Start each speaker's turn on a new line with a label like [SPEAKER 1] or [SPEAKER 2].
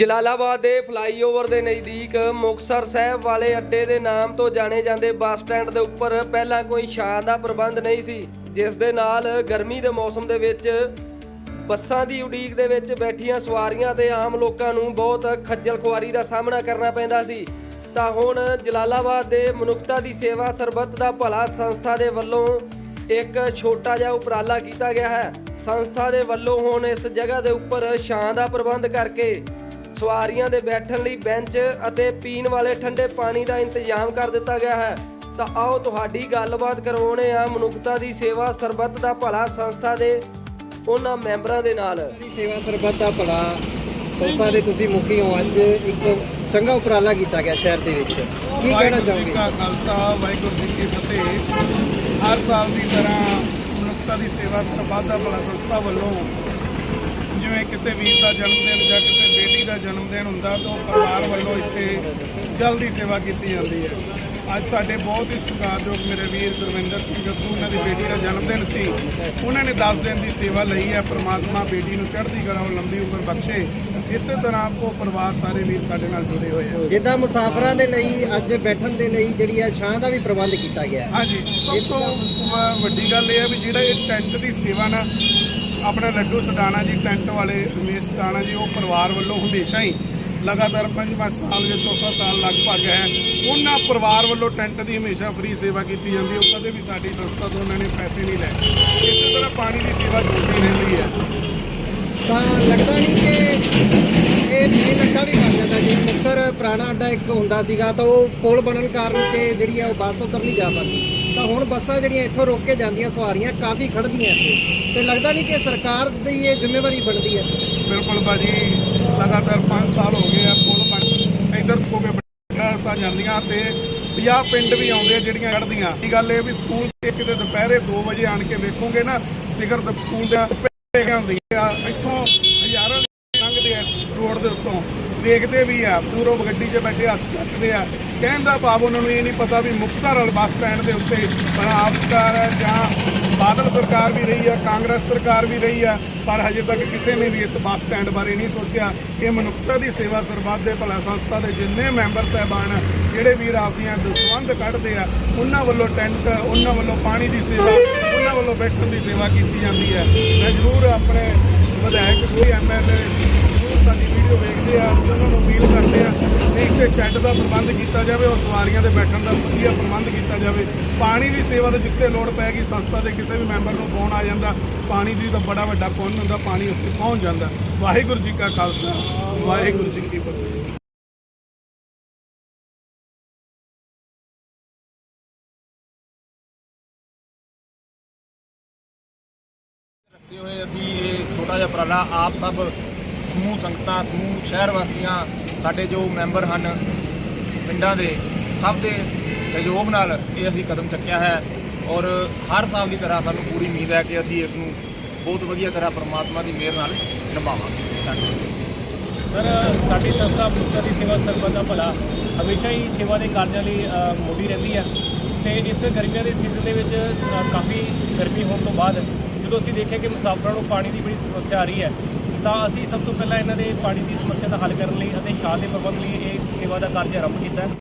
[SPEAKER 1] ਜਲਾਲਾਬਾਦ ਦੇ ਫਲਾਈਓਵਰ ਦੇ ਨਜ਼ਦੀਕ ਮੁਕਤਸਰ ਸਾਹਿਬ ਵਾਲੇ ਅੱਡੇ ਦੇ ਨਾਮ ਤੋਂ ਜਾਣੇ ਜਾਂਦੇ ਬੱਸ ਸਟੈਂਡ ਦੇ ਉੱਪਰ ਪਹਿਲਾਂ ਕੋਈ ਛਾਂ ਦਾ ਪ੍ਰਬੰਧ ਨਹੀਂ ਸੀ, ਜਿਸ ਦੇ ਨਾਲ ਗਰਮੀ ਦੇ ਮੌਸਮ ਦੇ ਵਿੱਚ ਬੱਸਾਂ ਦੀ ਉਡੀਕ ਦੇ ਵਿੱਚ ਬੈਠੀਆਂ ਸਵਾਰੀਆਂ ਤੇ ਆਮ ਲੋਕਾਂ ਨੂੰ ਬਹੁਤ ਖੱਜਲ ਖੁਆਰੀ ਦਾ ਸਾਹਮਣਾ ਕਰਨਾ ਪੈਂਦਾ ਸੀ। ਤਾਂ ਹੁਣ ਜਲਾਲਾਬਾਦ ਦੇ ਮਨੁੱਖਤਾ ਦੀ ਸੇਵਾ ਸਰਬੱਤ ਦਾ ਭਲਾ ਸੰਸਥਾ ਦੇ ਵੱਲੋਂ ਇੱਕ ਛੋਟਾ ਜਿਹਾ ਉਪਰਾਲਾ ਕੀਤਾ ਗਿਆ ਹੈ। ਸੰਸਥਾ ਦੇ ਵੱਲੋਂ ਹੁਣ ਇਸ ਜਗ੍ਹਾ ਦੇ ਉੱਪਰ ਛਾਂ ਦਾ ਪ੍ਰਬੰਧ ਕਰਕੇ ਸਵਾਰੀਆਂ ਦੇ ਬੈਠਣ ਲਈ ਬੈਂਚ ਅਤੇ ਪੀਣ ਵਾਲੇ ਠੰਡੇ ਪਾਣੀ ਦਾ ਇੰਤਜ਼ਾਮ ਕਰ ਦਿੱਤਾ ਗਿਆ ਹੈ। ਤਾਂ ਆਓ ਤੁਹਾਡੀ ਗੱਲਬਾਤ ਕਰਵਾਉਣੇ ਆ ਮਨੁੱਖਤਾ ਦੀ ਸੇਵਾ ਸਰਬੱਤ ਦਾ ਭਲਾ ਸੰਸਥਾ ਦੇ ਉਹਨਾਂ ਮੈਂਬਰਾਂ ਦੇ ਨਾਲ।
[SPEAKER 2] ਦੀ ਸੇਵਾ ਸਰਬੱਤ ਦਾ ਭਲਾ ਸੰਸਥਾ ਦੇ ਤੁਸੀਂ ਮੁਖੀ ਹੋ। ਅੱਜ ਇੱਕ ਚੰਗਾ ਉਪਰਾਲਾ ਕੀਤਾ ਗਿਆ ਸ਼ਹਿਰ ਦੇ ਵਿੱਚ। ਕੀ ਕਹਿਣਾ ਚਾਹੋਗੇ?
[SPEAKER 3] ਕਾ ਖਾਲਸਾ ਵਾਹਿਗੁਰੂ ਜੀ ਕੀ ਫਤਿਹ। ਹਰ ਸਾਲ ਦੀ ਤਰ੍ਹਾਂ ਮਨੁੱਖਤਾ ਦੀ ਸੇਵਾ ਸਰਬੱਤ ਦਾ ਭਲਾ ਸੰਸਥਾ ਵੱਲੋਂ ਜਿਵੇਂ ਕਿਸੇ ਵੀਰ ਦਾ ਜਨਮ ਦਿਨ ਜਾਂ ਕਿਸੇ ਬੇਟੀ ਦਾ ਜਨਮ ਦਿਨ ਹੁੰਦਾ ਤਾਂ ਉਹ ਪਰਿਵਾਰ ਵੱਲੋਂ ਇੱਥੇ ਜਲਦੀ ਸੇਵਾ ਕੀਤੀ ਜਾਂਦੀ ਹੈ। ਅੱਜ ਸਾਡੇ ਬਹੁਤ ਹੀ ਸਤਿਕਾਰਯੋਗ ਮੇਰੇ ਵੀਰ ਗੁਰਵਿੰਦਰ ਸਿੰਘ ਗੱਗੂ ਉਹਨਾਂ ਦੀ ਬੇਟੀ ਦਾ ਜਨਮ ਦਿਨ ਸੀ ਉਹਨਾਂ ਨੇ 10 ਦਿਨ ਦੀ ਸੇਵਾ ਲਈ ਹੈ। ਪ੍ਰਮਾਤਮਾ ਬੇਟੀ ਨੂੰ ਚੜ੍ਹਦੀ ਕਲਾ ਉਹ ਲੰਬੀ ਉਮਰ ਬਖਸ਼ੇ। ਇਸੇ ਤਰ੍ਹਾਂ ਉਹ ਪਰਿਵਾਰ ਸਾਰੇ ਵੀਰ ਸਾਡੇ ਨਾਲ ਜੁੜੇ ਹੋਏ ਆ
[SPEAKER 2] ਜਿੱਦਾਂ ਮੁਸਾਫਰਾਂ ਦੇ ਲਈ ਅੱਜ ਬੈਠਣ ਦੇ ਲਈ ਜਿਹੜੀ ਹੈ ਛਾਂ ਦਾ ਵੀ ਪ੍ਰਬੰਧ ਕੀਤਾ ਗਿਆ ਹੈ।
[SPEAKER 3] ਹਾਂਜੀ ਸਭ ਤੋਂ ਵੱਡੀ ਗੱਲ ਇਹ ਹੈ ਵੀ ਜਿਹੜਾ ਇਹ ਟੈਂਟ ਦੀ ਸੇਵਾ ਨਾ ਆਪਣਾ ਲੱਡੂ ਸਟਾਣਾ ਜੀ, ਟੈਂਟ ਵਾਲੇ ਰਮੇਸ਼ ਸਟਾਣਾ ਜੀ, ਉਹ ਪਰਿਵਾਰ ਵੱਲੋਂ ਹਮੇਸ਼ਾ ਹੀ ਲਗਾਤਾਰ ਪੰਜਵਾਂ ਸਾਲ ਜਾਂ ਚੌਥਾ ਸਾਲ ਲਗਭਗ ਹੈ। ਉਹਨਾਂ ਪਰਿਵਾਰ ਵੱਲੋਂ ਟੈਂਟ ਦੀ ਹਮੇਸ਼ਾ ਫ੍ਰੀ ਸੇਵਾ ਕੀਤੀ ਜਾਂਦੀ ਹੈ। ਕਦੇ ਵੀ ਸਾਡੀ ਸੰਸਥਾ ਤੋਂ ਉਹਨਾਂ ਨੇ ਪੈਸੇ ਨਹੀਂ ਲਏ। ਇਸੇ ਤਰ੍ਹਾਂ ਪਾਣੀ ਦੀ ਸੇਵਾ ਚੱਲਦੀ ਰਹਿੰਦੀ ਹੈ।
[SPEAKER 2] ਤਾਂ ਲੱਗਦਾ ਨਹੀਂ ਕਿ ਇਹ ਮੇਨ ਅੱਡਾ ਵੀ ਬਣ ਜਾਂਦਾ। ਜੇ ਮੁਕਤਸਰ ਪੁਰਾਣਾ ਅੱਡਾ ਇੱਕ ਹੁੰਦਾ ਸੀਗਾ, ਤਾਂ ਉਹ ਪੁਲ ਬਣਨ ਕਾਰਨ ਕਿ ਜਿਹੜੀ ਆ ਉਹ ਬੱਸ ਉੱਧਰ ਨਹੀਂ ਜਾ ਪਾਉਂਦੀ। ਤਾਂ ਹੁਣ ਬੱਸਾਂ ਜਿਹੜੀਆਂ ਇੱਥੋਂ ਰੋਕ ਕੇ ਜਾਂਦੀਆਂ, ਸਵਾਰੀਆਂ ਕਾਫੀ ਖੜਦੀਆਂ ਇੱਥੇ। ਤੇ ਲੱਗਦਾ ਨਹੀਂ ਕਿ ਸਰਕਾਰ ਦੀ ਇਹ ਜ਼ਿੰਮੇਵਾਰੀ ਬਣਦੀ ਹੈ।
[SPEAKER 3] ਬਿਲਕੁਲ ਭਾਜੀ, ਲਗਾਤਾਰ 5 ਸਾਲ ਹੋ ਗਏ ਆ, ਪੁਲ ਬਣ ਇੱਧਰ ਕੋਗੇ ਬੱਸਾਂ ਜਾਂਦੀਆਂ ਤੇ 50 ਪਿੰਡ ਵੀ ਆਉਂਦੇ ਆ ਜਿਹੜੀਆਂ ਖੜਦੀਆਂ ਇਹ ਗੱਲ ਇਹ ਵੀ ਸਕੂਲ ਤੇ ਕਿਤੇ ਦੁਪਹਿਰੇ 2 ਵਜੇ ਆਣ ਕੇ ਵੇਖੋਗੇ ਨਾ, ਸਿਖਰ ਤੱਕ ਸਕੂਲ ਦੇ ਪੇਗਾ ਹੁੰਦੀ ਆ। ਇੱਥੋਂ ਹਜ਼ਾਰਾਂ ਲੰਘਦੇ ਆ ਰੋਡ ਦੇ ਉੱਤੋਂ। ਦੇਖਦੇ ਵੀ ਆ ਪੂਰਬ ਗੱਡੀ 'ਚ ਬੈਠੇ ਹੱਥ ਚੱਕਦੇ ਆ। ਕਹਿਣ ਦਾ ਭਾਵ ਉਹਨਾਂ ਨੂੰ ਇਹ ਨਹੀਂ ਪਤਾ ਵੀ ਮੁਕਤਸਰ ਵਾਲੇ ਬੱਸ ਸਟੈਂਡ ਦੇ ਉੱਤੇ ਪੰਜਾਬ ਸਰਕਾਰ ਹੈ ਜਾਂ ਬਾਦਲ ਸਰਕਾਰ ਵੀ ਰਹੀ ਆ ਕਾਂਗਰਸ ਸਰਕਾਰ ਵੀ ਰਹੀ ਆ ਪਰ ਹਜੇ ਤੱਕ ਕਿਸੇ ਨੇ ਵੀ ਇਸ ਬੱਸ ਸਟੈਂਡ ਬਾਰੇ ਨਹੀਂ ਸੋਚਿਆ ਇਹ ਮਨੁੱਖਤਾ ਦੀ ਸੇਵਾ ਸਰਬੱਤ ਦੇ ਭਲਾ ਸੰਸਥਾ ਦੇ ਜਿੰਨੇ ਮੈਂਬਰ ਸਹਿਬਾਨ ਜਿਹੜੇ ਵੀਰ ਆਪਦੀਆਂ ਦਸਵੰਧ ਕੱਢਦੇ ਆ, ਉਹਨਾਂ ਵੱਲੋਂ ਟੈਂਟ, ਉਹਨਾਂ ਵੱਲੋਂ ਪਾਣੀ ਦੀ ਸੇਵਾ, ਉਹਨਾਂ ਵੱਲੋਂ ਬੈਠਣ ਦੀ ਸੇਵਾ ਕੀਤੀ ਜਾਂਦੀ ਹੈ। ਮੈਂ ਜ਼ਰੂਰ ਆਪਣੇ ਵਿਧਾਇਕ, ਕੋਈ ਐਮਐਲਏ ਜ਼ਰੂਰ ਸਾਡੀ ਵੀਡੀਓ ਵੇਖਦੇ ਆ ਉਹਨਾਂ ਨੂੰ ਅਪੀਲ ਸ਼ੈੱਡ ਦਾ ਪ੍ਰਬੰਧ ਕੀਤਾ ਜਾਵੇ ਔਰ ਸਵਾਰੀਆਂ ਦੇ ਬੈਠਣ ਦਾ ਵਧੀਆ ਪ੍ਰਬੰਧ ਕੀਤਾ ਜਾਵੇ। ਪਾਣੀ ਦੀ ਸੇਵਾ ਤੇ ਜਿੱਥੇ ਲੋੜ ਪੈਗੀ, ਸੰਸਥਾ ਦੇ ਕਿਸੇ ਵੀ ਮੈਂਬਰ ਨੂੰ ਫੋਨ ਆ ਜਾਂਦਾ। ਪਾਣੀ ਦੀ ਤਾਂ ਬੜਾ ਵੱਡਾ ਪੁੰਨ ਹੁੰਦਾ, ਪਾਣੀ ਉੱਥੇ ਪਹੁੰਚ ਜਾਂਦਾ। ਵਾਹਿਗੁਰੂ ਜੀ ਕਾ ਖਾਲਸਾ, ਵਾਹਿਗੁਰੂ ਜੀ ਕੀ ਫਤਿਹ।
[SPEAKER 4] ਕਰਦੇ ਹੋਏ ਅਸੀਂ ਇਹ ਛੋਟਾ ਜਿਹਾ ਉਪਰਾਲਾ ਆਪ ਸਭ ਸਮੂਹ ਸੰਗਤਾਂ, ਸਮੂਹ ਸ਼ਹਿਰ ਵਾਸੀਆਂ ਸਾਡੇ ਜੋ ਮੈਂਬਰ ਹਨ ਪਿੰਡਾਂ ਦੇ, ਸਭ ਦੇ ਸਹਿਯੋਗ ਨਾਲ ਇਹ ਅਸੀਂ ਕਦਮ ਚੱਕਿਆ ਹੈ ਔਰ ਹਰ ਸਾਲ ਦੀ ਤਰ੍ਹਾਂ ਸਾਨੂੰ ਪੂਰੀ ਉਮੀਦ ਹੈ ਕਿ ਅਸੀਂ ਇਸ ਨੂੰ ਬਹੁਤ ਵਧੀਆ ਤਰ੍ਹਾਂ ਪਰਮਾਤਮਾ ਦੀ ਮਿਹਰ ਨਾਲ ਨਿਭਾਵਾਂਗੇ। ਧੰਨਵਾਦ।
[SPEAKER 5] ਸਰ, ਸਾਡੀ ਸੰਸਥਾ ਮਨੁੱਖਤਾ ਦੀ ਸੇਵਾ ਸਰਬੱਤ ਦਾ ਭਲਾ ਹਮੇਸ਼ਾ ਹੀ ਸੇਵਾ ਦੇ ਕਾਰਜਾਂ ਲਈ ਮੋਢੀ ਰਹਿੰਦੀ ਹੈ ਤੇ ਇਸ ਗਰਮੀਆਂ ਦੇ ਸੀਜ਼ਨ ਦੇ ਵਿੱਚ ਕਾਫੀ ਗਰਮੀ ਹੋਣ ਤੋਂ ਬਾਅਦ ਜਦੋਂ ਅਸੀਂ ਦੇਖਿਆ ਕਿ ਮੁਸਾਫਰਾਂ ਨੂੰ ਪਾਣੀ ਦੀ ਬੜੀ ਸਮੱਸਿਆ ਆ ਰਹੀ ਹੈ ਤਾਂ ਅਸੀਂ ਸਭ ਤੋਂ ਪਹਿਲਾਂ ਇਹਨਾਂ ਦੇ ਪਾਣੀ ਦੀ ਸਮੱਸਿਆ ਦਾ ਹੱਲ ਕਰਨ ਲਈ ਅਤੇ ਛਾਂ ਦੇ ਪ੍ਰਬੰਧ ਲਈ ਇਹ ਸੇਵਾ ਦਾ ਕਾਰਜ ਆਰੰਭ ਕੀਤਾ